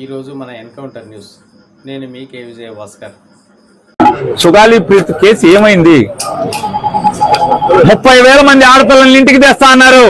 ఈరోజు మన encounter news. నేను మీ కే విజయ భాస్కర్ సుగాలి ప్రీత్ కేసు ఏమైంది? ముప్పై వేల మంది ఆడపిల్లల్ని ఇంటికి తెస్తా అన్నారు.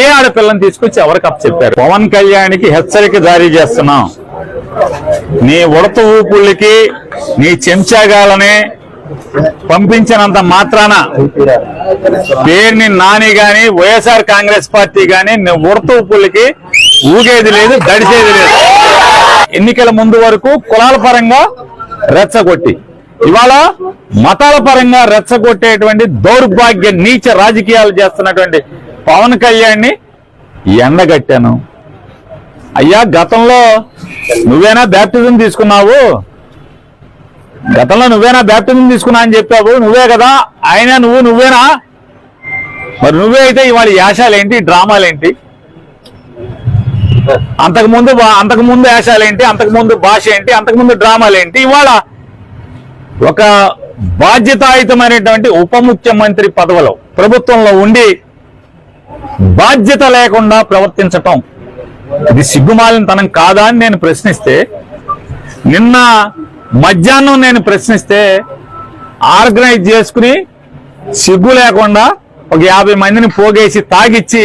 ఏ ఆడపిల్లని తీసుకొచ్చి ఎవరికి అప్ చెప్పారు? పవన్ కళ్యాణ్కి హెచ్చరిక జారీ చేస్తున్నాం. నీ ఉడత ఊపుళ్ళకి నీ చెంచాగాలని పంపించినంత మాత్రాన పేరుని నాని గాని వైఎస్ఆర్ కాంగ్రెస్ పార్టీ గాని నీ ఉడత ఊపుళ్ళకి ఊగేది లేదు దడిసేది లేదు. ఎన్నికల ముందు వరకు కులాల పరంగా రెచ్చగొట్టి ఇవాళ మతాల పరంగా రెచ్చగొట్టేటువంటి దౌర్భాగ్య నీచ రాజకీయాలు చేస్తున్నటువంటి పవన్ కళ్యాణ్ని ఎండగట్టాను. అయ్యా గతంలో నువ్వేనా బ్యాప్టిజం తీసుకున్నావు? గతంలో నువ్వేనా బ్యాప్టిజం తీసుకున్నా అని చెప్పావు? నువ్వే కదా ఆయన నువ్వు నువ్వేనా? మరి నువ్వే అయితే ఇవాళ యాశాలేంటి డ్రామాలేంటి? అంతకు ముందు వేషాలేంటి అంతకు ముందు భాష ఏంటి? అంతకు ముందు డ్రామాలేంటి ఇవాళ ఒక బాధ్యతాయుతమైనటువంటి ఉప ముఖ్యమంత్రి పదవిలో ప్రభుత్వంలో ఉండి బాధ్యత లేకుండా ప్రవర్తించటం. ఇది సిగ్గుమాలినతనం కాదా అని నేను ప్రశ్నిస్తే నిన్న మధ్యాహ్నం నేను ప్రశ్నిస్తే ఆర్గనైజ్ చేసుకుని సిగ్గు లేకుండా ఒక యాభై మందిని పోగేసి తాగిచ్చి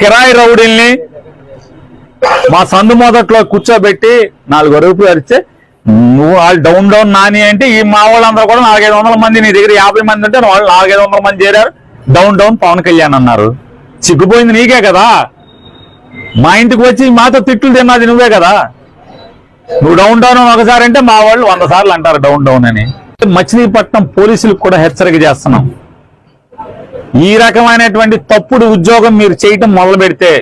కిరాయి రౌడీల్ని మా సందు మొదట్లో కూర్చోబెట్టి నాలుగు రూపాయలు అరిస్తే నువ్వు వాళ్ళు డౌన్ డౌన్ నాని అంటే ఈ మా వాళ్ళందరూ కూడా నాలుగైదు వందల మంది నీ దగ్గర యాభై మంది ఉంటే వాళ్ళు నాలుగైదు వందల మంది చేరారు. డౌన్ డౌన్ పవన్ కళ్యాణ్ అన్నారు. చిక్కుపోయింది నీకే కదా. మా ఇంటికి వచ్చి మాతో తిట్లు తిన్నది నువ్వే కదా. నువ్వు డౌన్ డౌన్ అని ఒకసారి అంటే మా వాళ్ళు వంద సార్లు అంటారు డౌన్ డౌన్ అని. మచిలీపట్నం పోలీసులకు కూడా హెచ్చరిక చేస్తున్నాం. ఈ రకమైనటువంటి తప్పుడు ఉద్యోగం మీరు చేయటం మొదలు పెడితే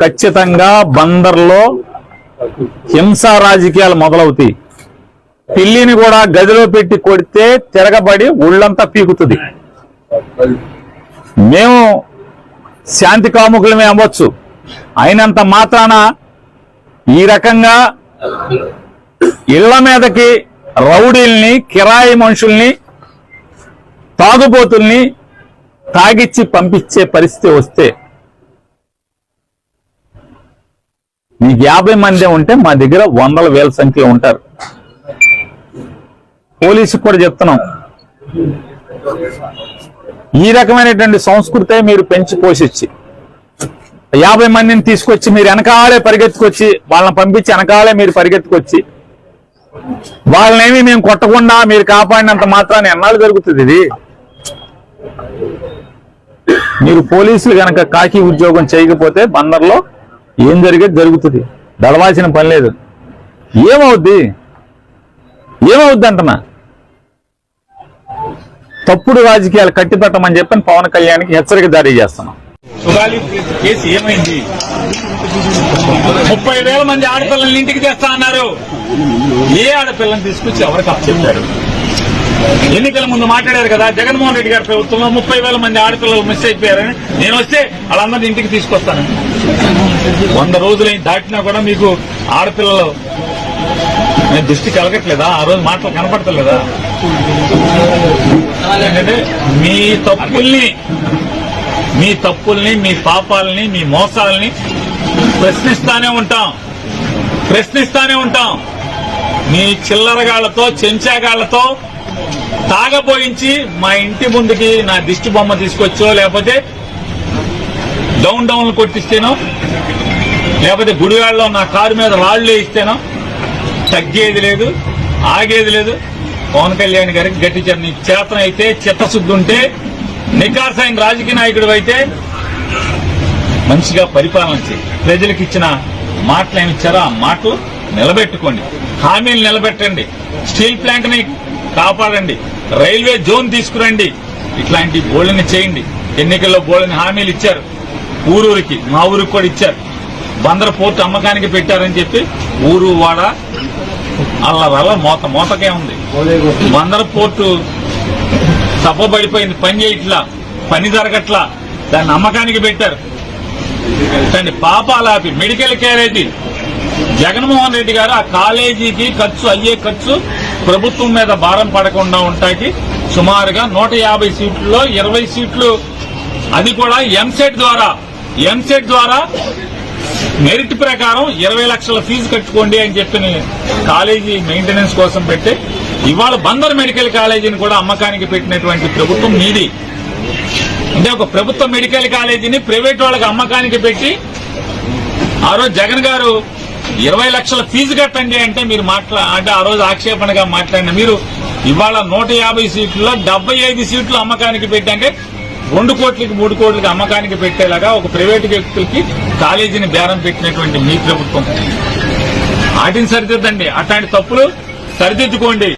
ఖచ్చితంగా బందర్లో హింసా రాజకీయాలు మొదలవుతాయి. పిల్లిని కూడా గదిలో పెట్టి కొడితే తిరగబడి ఒళ్ళంతా పీకుతుంది. మేము శాంతి కాముకులమే అవ్వచ్చు. అయినంత మాత్రాన ఈ రకంగా ఇళ్ళ మీదకి రౌడీల్ని కిరాయి మనుషుల్ని తాగుబోతుల్ని తాగిచ్చి పంపించే పరిస్థితి వస్తే మీకు యాభై మంది ఉంటే మా దగ్గర వందల వేల సంఖ్య ఉంటారు. పోలీసుకు కూడా చెప్తున్నాం. ఈ రకమైనటువంటి సంస్కృతే మీరు పెంచి పోషించి యాభై మందిని తీసుకొచ్చి మీరు వెనకాలే పరిగెత్తుకొచ్చి వాళ్ళని పంపించి వెనకాలే మీరు పరిగెత్తుకొచ్చి వాళ్ళనేమి మేము కొట్టకుండా మీరు కాపాడినంత మాత్రాన్ని ఎన్నాళ్ళు జరుగుతుంది ఇది? మీరు పోలీసులు గనక కాకి ఉద్యోగం చేయకపోతే బందర్లో ఏం జరిగేది జరుగుతుంది? దడవాల్సిన పని లేదు. ఏమవుద్ది? ఏమవుద్ది అంటనా తప్పుడు రాజకీయాలు కట్టిపెట్టమని చెప్పని పవన్ కళ్యాణ్కి హెచ్చరిక జారీ చేస్తున్నాం. కేసు ఏమైంది? ముప్పై వేల మంది ఆడపిల్లల్ని ఇంటికి తెస్తా అన్నారు. ఏ ఆడపిల్లని తీసుకొచ్చి ఎవరికి అప్పచెప్పారు? ఎన్నికల ముందు మాట్లాడారు కదా జగన్మోహన్ రెడ్డి గారి ప్రభుత్వంలో ముప్పై వేల మంది ఆడపిల్లలు మిస్ అయిపోయారని. నేను వస్తే వాళ్ళందరినీ ఇంటికి తీసుకొస్తాను. వంద రోజులైన దాటినా కూడా మీకు ఆడపిల్లలు దృష్టి కలగట్లేదా? ఆ రోజు మాటలు కనపడతలేదా? ఏంటంటే మీ తప్పుల్ని మీ తప్పుల్ని మీ పాపాలని మీ మోసాలని ప్రశ్నిస్తానే ఉంటాం. ప్రశ్నిస్తానే ఉంటాం. మీ చిల్లరగాళ్ళతో చెంచాగాళ్ళతో తాగబోయించి మా ఇంటి ముందుకి నా దిష్టి బొమ్మ తీసుకొచ్చో లేకపోతే డౌన్ డౌన్లు కొట్టిస్తేనో లేకపోతే గుడివాళ్ళలో నా కారు మీద రాళ్ళు వేయిస్తేనో తగ్గేది లేదు ఆగేది లేదు. పవన్ కళ్యాణ్ గారికి గట్టించారు నీ చేతన అయితే చిత్తశుద్ధి ఉంటే నికార్సైన రాజకీయ నాయకుడు అయితే మంచిగా పరిపాలన చేయి. ప్రజలకు ఇచ్చిన మాటలు ఏమిచ్చారో ఆ మాటలు నిలబెట్టుకోండి. హామీలు నిలబెట్టండి. స్టీల్ ప్లాంట్ని కాపాడండి. రైల్వే జోన్ తీసుకురండి. ఇట్లాంటి బోళ్ళని చేయండి. ఎన్నికల్లో బోళ్ళని హామీలు ఇచ్చారు. ఊరూరికి మా ఊరికి కూడా ఇచ్చారు. బందర పోర్టు అమ్మకానికి పెట్టారని చెప్పి ఊరు వాడ అల్లరల్ల మోత మోతకే ఉంది. బందర పోర్టు తప్పబడిపోయింది. పని చేయట్లా పని జరగట్లా. దాన్ని అమ్మకానికి పెట్టారు. దాన్ని పాపాలాపి మెడికల్ క్యారేజీ జగన్మోహన్ రెడ్డి గారు ఆ కాలేజీకి ఖర్చు అయ్యే ఖర్చు ప్రభుత్వం మీద భారం పడకుండా ఉంటాకి సుమారుగా నూట యాభై సీట్లలో ఇరవై సీట్లు. అది కూడా ఎంసెట్ ద్వారా. ఎంసెట్ ద్వారా మెరిట్ ప్రకారం ఇరవై లక్షల ఫీజు కట్టుకోండి అని చెప్పి కాలేజీ మెయింటెనెన్స్ కోసం పెట్టి ఇవాళ బందర్ మెడికల్ కాలేజీని కూడా అమ్మకానికి పెట్టినటువంటి ప్రభుత్వం మీది. అంటే ఒక ప్రభుత్వ మెడికల్ కాలేజీని ప్రైవేట్ వాళ్ళకి అమ్మకానికి పెట్టి ఆ రోజు జగన్ గారు ఇరవై లక్షల ఫీజు కట్టండి అంటే మీరు మాట్లా అంటే ఆ రోజు ఆక్షేపణగా మాట్లాడిన మీరు ఇవాళ నూట యాభై సీట్లలో డెబ్బై ఐదు సీట్లు అమ్మకానికి పెట్టంటే రెండు కోట్లకి మూడు కోట్లకి అమ్మకానికి పెట్టేలాగా ఒక ప్రైవేట్ వ్యక్తులకి కాలేజీని బేరం పెట్టినటువంటి మీ ప్రభుత్వం. వాటిని సరిదిద్దండి. అట్లాంటి తప్పులు సరిదిద్దుకోండి.